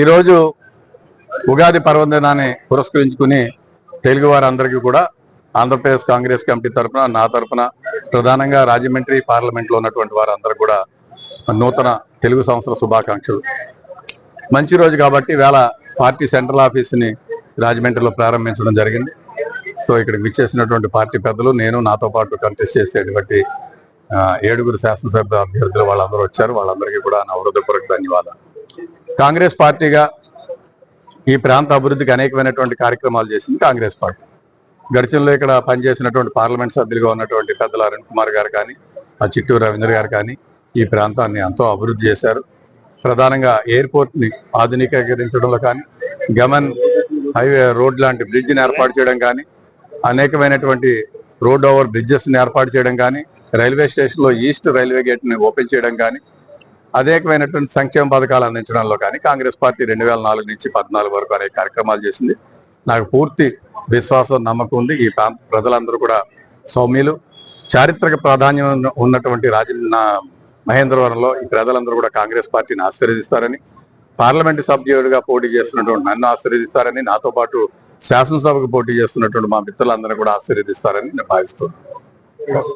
ఈరోజు ఉగాది పర్వదినాన్ని పురస్కరించుకుని తెలుగు వారందరికీ కూడా ఆంధ్రప్రదేశ్ కాంగ్రెస్ కమిటీ తరఫున నా తరఫున ప్రధానంగా రాజమండ్రి పార్లమెంట్లో ఉన్నటువంటి వారందరూ కూడా నూతన తెలుగు సంవత్సర శుభాకాంక్షలు. మంచి రోజు కాబట్టి వేళ పార్టీ సెంట్రల్ ఆఫీస్ని రాజమండ్రిలో ప్రారంభించడం జరిగింది. సో ఇక్కడ విచ్చేసినటువంటి పార్టీ పెద్దలు నేను నాతో పాటు కంటెస్ట్ చేసేటువంటి ఏడుగురు శాసనసభ అభ్యర్థులు వాళ్ళందరూ వచ్చారు. వాళ్ళందరికీ కూడా నా హృదయపూర్వక ధన్యవాదాలు. కాంగ్రెస్ పార్టీగా ఈ ప్రాంత అభివృద్ధికి అనేకమైనటువంటి కార్యక్రమాలు చేసింది కాంగ్రెస్ పార్టీ. గడిచంలో ఇక్కడ పనిచేసినటువంటి పార్లమెంట్ సభ్యులుగా ఉన్నటువంటి పెద్దల అరుణ్ కుమార్ గారు కానీ ఆ చిట్టూరు రవీంద్ర గారు కానీ ఈ ప్రాంతాన్ని ఎంతో అభివృద్ధి చేశారు. ప్రధానంగా ఎయిర్పోర్ట్ని ఆధునీకరించడంలో ఆధునికీకరించడంలో కానీ గమన్ హైవే రోడ్ లాంటి బ్రిడ్జ్ని ఏర్పాటు చేయడం కానీ అనేకమైనటువంటి రోడ్ ఓవర్ బ్రిడ్జెస్ని ఏర్పాటు చేయడం కానీ రైల్వే స్టేషన్లో ఈస్ట్ రైల్వే గేట్ని ఓపెన్ చేయడం కానీ అనేకమైనటువంటి సంక్షేమ పథకాలు అందించడంలో కానీ కాంగ్రెస్ పార్టీ రెండు వేల నాలుగు నుంచి పద్నాలుగు వరకు అనేక కార్యక్రమాలు చేసింది. నాకు పూర్తి విశ్వాసం నమ్మకం ఉంది. ఈ ప్రాంత ప్రజలందరూ కూడా సౌమ్యులు. చారిత్రక ప్రాధాన్యం ఉన్నటువంటి రాజ నా- మహేంద్రవరంలో ఈ ప్రజలందరూ కూడా కాంగ్రెస్ పార్టీని ఆశీర్వదిస్తారని పార్లమెంటు సభ్యుడిగా పోటీ చేస్తున్నటువంటి నన్ను ఆశీర్వదిస్తారని నాతో పాటు శాసనసభకు పోటీ చేస్తున్నటువంటి మా మిత్రులందరూ కూడా ఆశీర్వదిస్తారని నేను భావిస్తున్నాను.